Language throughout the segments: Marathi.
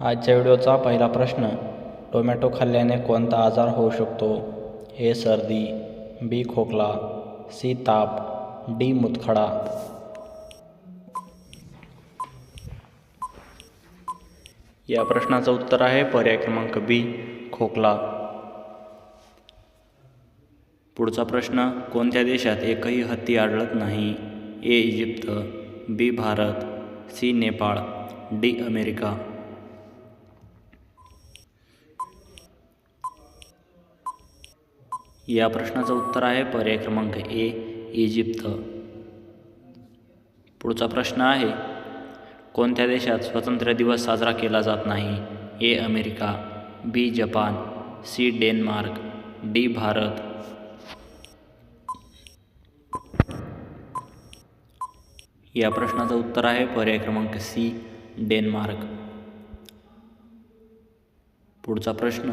आजच्या व्हिडिओचा पहिला प्रश्न टोमॅटो खाल्ल्याने कोणता आजार होऊ शकतो? ए सर्दी बी खोकला सी ताप डी मुतखडा. या प्रश्नाचं उत्तर आहे पर्याय क्रमांक बी खोकला. पुढचा प्रश्न कोणत्या देशात एकही हत्ती आढळत नाही? A Egypt B Bharat C Nepal D America. या प्रश्नाचं उत्तर आहे पर्याय क्रमांक ए इजिप्त. पुढचा प्रश्न आहे कोणत्या देशात स्वातंत्र्य दिवस साजरा केला जात नाही? A America. B Japan. C Denmark. D Bharat. या प्रश्नाचं उत्तर आहे पर्याय क्रमांक सी डेन्मार्क. पुढचा प्रश्न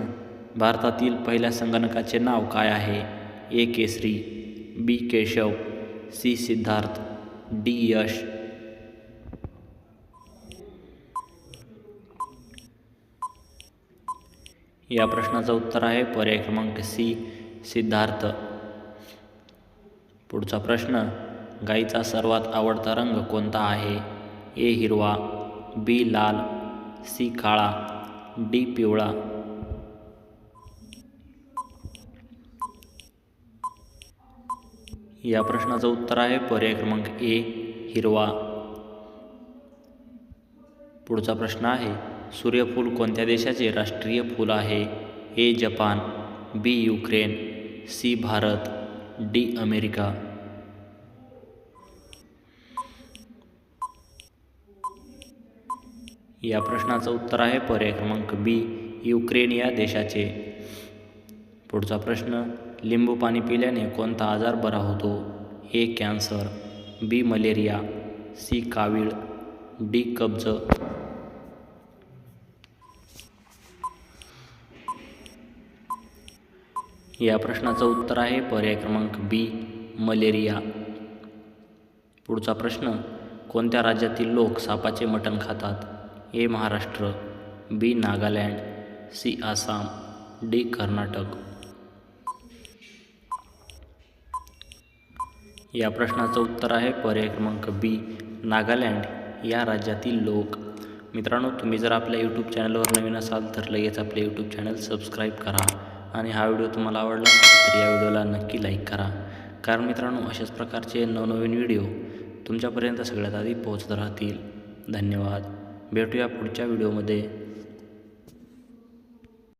भारतातील पहिल्या संगणकाचे नाव काय आहे? A. Kesari B. Keshav C. Siddharth D. Yash. या प्रश्नाचं उत्तर आहे पर्याय क्रमांक सी सिद्धार्थ. पुढचा प्रश्न गाईचा सर्वात आवडता रंग कोणता आहे? ए. हिरवा बी. लाल सी. काळा डी. पिवळा. या प्रश्नाचं उत्तर आहे. पर्याय क्रमांक ए हिरवा. पुढचा प्रश्न आहे सूर्यफूल कोणत्या देशाचे राष्ट्रीय फूल आहे? A Japan. B Ukraine. C Bharat. D America. या प्रश्नाचं उत्तर आहे पर्याय क्रमांक बी युक्रेन या देशाचे. पुढचा प्रश्न लिंबू पाणी पिल्याने कोणता आजार बरा होतो? A cancer B malaria C कावीळ डी कब्ज. या प्रश्नाचं उत्तर आहे पर्याय क्रमांक बी मलेरिया. पुढचा प्रश्न कोणत्या राज्यातील लोक सापाचे मटण खातात? A Maharashtra B Nagaland C Assam D Karnataka. या प्रश्नाचं उत्तर आहे पर्याय क्रमांक बी नागालँड या राज्यातील लोक. मित्रांनो तुम्ही जर आपल्या यूट्यूब चॅनलवर नवीन असाल तर लगेच आपले यूट्यूब चॅनल सबस्क्राईब करा आणि हा व्हिडिओ तुम्हाला आवडला तर या व्हिडिओला नक्की लाईक करा. कारण मित्रांनो अशाच प्रकारचे नवनवीन व्हिडिओ तुमच्यापर्यंत सगळ्यात आधी पोहोचत राहतील. धन्यवाद. भेटूया पुढच्या व्हिडिओमध्ये.